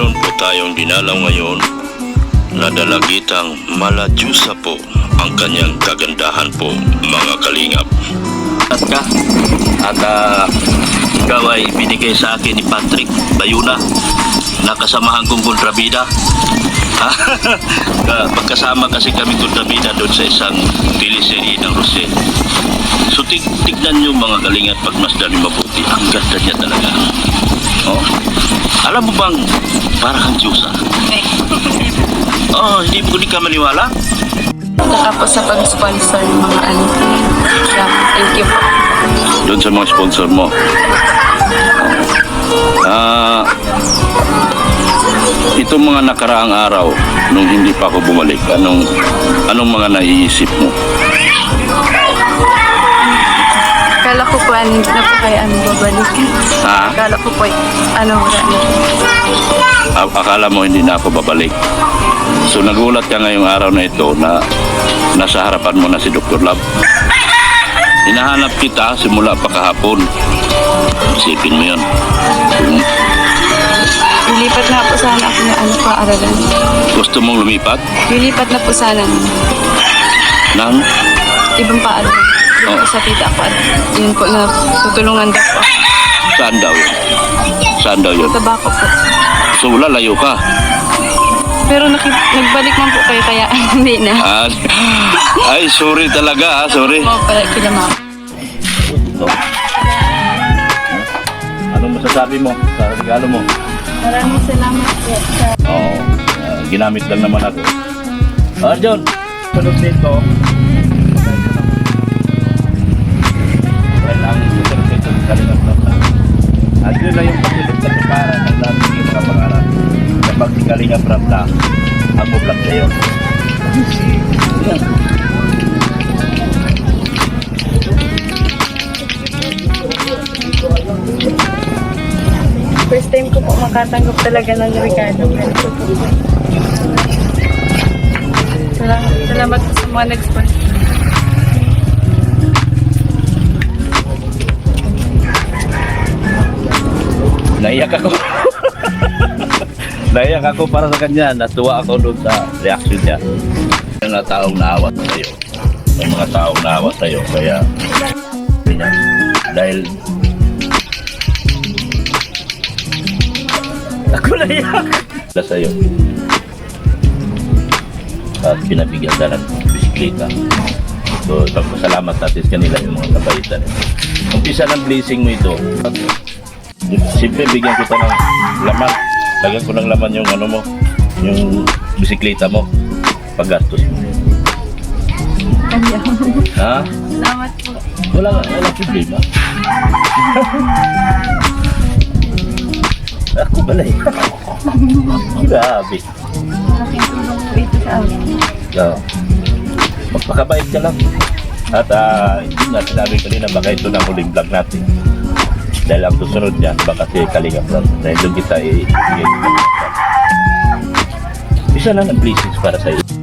Meron po tayong dinalaw ngayon na dalagitang maladyusa po ang kanyang kagandahan po mga kalingap. At ka, at uh, ikaw ay binigay sa akin ni Patrick Bayuna na kasamahan kong kontrabida. Ka- Magkasama kasi kami kontrabida doon sa isang teleserye ng Rosel. So tig tignan nyo mga kalingat pag masdan yung mabuti. Ang ganda niya talaga. Oh. Alam mo bang para kang Diyosa? Oh, hindi mo di ka maniwala? Saka po sa pag-sponsor ng mga ano. Yeah, thank you po. Doon sa mga sponsor mo. Ah, itong mga nakaraang araw nung hindi pa ako bumalik, anong anong mga naiisip mo? Akala ko po, ano, hindi na po kayo ano, babalik. Ha? Akala ko po, ano, wala na. A- akala mo hindi na ako babalik. So nagulat ka ngayong araw na ito na nasa harapan mo na si Dr. Love. Hinahanap kita simula pa kahapon. Isipin mo yun. Kung Lilipat na po sana ako ng ano, paaralan. gusto mong lumipat Lilipat na po sana ng ng ibang paaralan. Yun po sa tita ko. At yun po na tutulungan daw po. ako. saan daw yun? Saan daw yun? Tabako po. So lalayo ka. Pero nakip, nagbalik man po kayo kaya hindi na. Ah, ay, sorry talaga ha, sorry. Mo pala kila mama. Ano masasabi mo sa regalo mo? Maraming salamat po sa Oo, ah, ginamit lang naman ako. Ah, John, sunod dito. At yun yung pagsulot na para ng lahat ng mga pangarap. Kapag si Kalinga Prab na, ang mublak sa'yo. First time ko po makatanggap talaga ng regalo. Salamat, salamat po sa mga nag-sponsor. Naiyak ako. Naiyak ako para sa kanya. Natuwa ako doon sa reaction niya. May mga taong naawa sa'yo. May mga taong naawa sa'yo. Kaya, dahil ako naiyak na sa'yo. At pinabigyan ka ng bisikleta. So, salamat natin sa kanila yung mga kabaitan. Umpisa ng blessing mo ito. Siyempre, bigyan kita ng laman. Lagyan ko ng laman yung ano mo, yung bisikleta mo. Paggastos mo. Ha? Salamat po. Wala nga, wala problema. Ako balay. Grabe. Malaking tulong po ito sa amin. So, magpakabait ka lang. At ah, hindi nga sinabi kanina, baka ito na huling vlog natin. Dahil ang susunod niya, baka si Kalinga Vlog. Dahil doon kita i- i- Isa lang ng blessings para sa iyo.